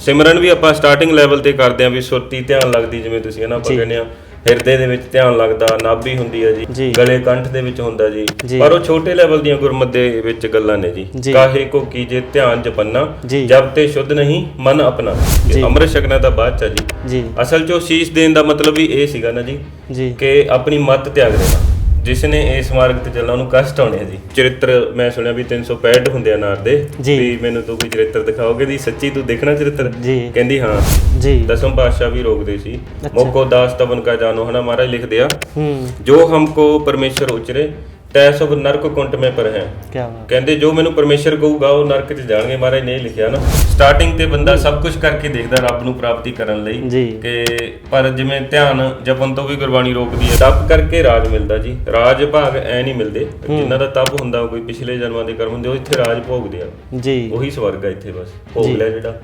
ਸਿਮਰਨ ਵੀ ਆਪਾਂ starting level ਤੇ ਕਰਦੇ ਆਂ ਵੀ ਸੁਰਤੀ ਧਿਆਨ ਲੱਗਦੀ ਜਿਵੇਂ ਤੁਸੀਂ ਹਨਾ ਆਪਾਂ। ਕਹਿੰਦੇ ਆ ਹਿਰਦੇ ਦੇ ਵਿੱਚ ਧਿਆਨ ਲੱਗਦਾ ਨਾਭੀ ਹੁੰਦੀ ਹੈ ਜੀ। ਗਲੇ ਕੰਠ ਦੇ ਵਿੱਚ ਹੁੰਦਾ ਜੀ। ਪਰ ਉਹ ਛੋਟੇ ਲੈਵਲ ਦੀਆਂ ਗੁਰਮਤ ਦੇ ਵਿੱਚ ਗੱਲਾਂ ਨੇ ਜੀ। ਕਾਹੇ ਕੋ ਕੀਜੇ ਧਿਆਨ ਜਪੰਨਾ। ਜਬ ਤੇ ਸ਼ੁੱਧ ਨਹੀਂ ਮਨ ਆਪਣਾ। ਅੰਮ੍ਰਿਤ ਛਕਣਾ ਤਾਂ ਬਾਅਦ ਚ ਜੀ ਅਸਲ 'ਚ ਉਹ ਸ਼ੀਸ਼ ਦੇਣ ਦਾ ਮਤਲਬ ਵੀ ਇਹ ਸੀਗਾ ਨਾ ਜੀ ਕਿ ਆਪਣੀ ਮੱਤ ਤਿਆਗ ਦੇਣਾ ਜਿਸ ਨੇ ਇਸ ਮਾਰਗ ਤੇ ਚੱਲਣਾ ਉਹਨੂੰ ਕਸ਼ਟ ਆਉਣੇ ਆ ਜੀ। ਚਰਿੱਤਰ ਮੈਂ ਸੁਣਿਆ ਵੀ 365 ਹੁੰਦੇ ਆ ਨਾਰ ਦੇ। ਜੀ। ਵੀ ਮੈਨੂੰ ਤੂੰ ਕੋਈ ਚਰਿੱਤਰ ਦਿਖਾਓਗੇ ਦੀ ਸੱਚੀ ਤੂੰ ਦੇਖਣਾ ਚਰਿੱਤਰ? ਜੀ। ਕਹਿੰਦੀ ਹਾਂ। ਜੀ। ਦਸਮ ਪਾਤਸ਼ਾਹ ਵੀ ਰੋਕਦੇ ਸੀ। ਅੱਛਾ। ਮੋਕੋ ਦਾਸ ਤਵਨ ਕਾ ਜਾਨੋ ਹਨਾ ਮਹਾਰਾਜ ਲਿਖਦੇ ਆ। ਹੂੰ। ਜੋ ਹਮਕੋ ਪਰਮੇਸ਼ਰ ਉਚਰੇ ਤੈ ਸਭ ਨਰਕ ਕੁੰਟ ਮੇ ਪਰ ਹੈ। ਕੀ ਬਾਤ। ਕਹਿੰਦੇ ਜੋ ਮੈਨੂੰ ਪਰਮੇਸ਼ਰ ਕਹੂਗਾ ਉਹ ਨਰਕ 'ਚ ਜਾਣਗੇ। ਮਹਾਰਾਜ ਨੇ ਇਹ ਲਿਖਿਆ ਨਾ ਸਟਾਰਟਿੰਗ ਤੇ ਬੰਦਾ ਸਭ ਕੁਝ ਕਰਕੇ ਦੇਖਦਾ ਰੱਬ ਨੂੰ ਪ੍ਰਾਪਤੀ ਕਰਨ ਲਈ। ਜੀ। ਕਿ ਪਰ ਜਿਵੇਂ ਧਿਆਨ ਜਪਨ ਤੋਂ ਵੀ ਗੁਰਬਾਣੀ ਰੋਕਦੀ ਹੈ ਤਪ ਕਰਕੇ ਰਾਜ ਮਿਲਦਾ ਜੀ। ਰਾਜ ਭਾਗ ਐ ਨਹੀਂ ਮਿਲਦੇ। ਜਿਨ੍ਹਾਂ ਦਾ ਤਪ ਹੁੰਦਾ ਕੋਈ ਪਿਛਲੇ ਜਨਮਾਂ ਦੇ ਕਰਮ ਹੁੰਦੇ ਉਹ ਇੱਥੇ ਰਾਜ ਭੋਗਦੇ ਆ। ਜੀ। ਉਹੀ ਸਵਰਗ ਆ ਇੱਥੇ ਬਸ। ਭੋਗ। ਲਿਆ ਜਿਹੜਾ।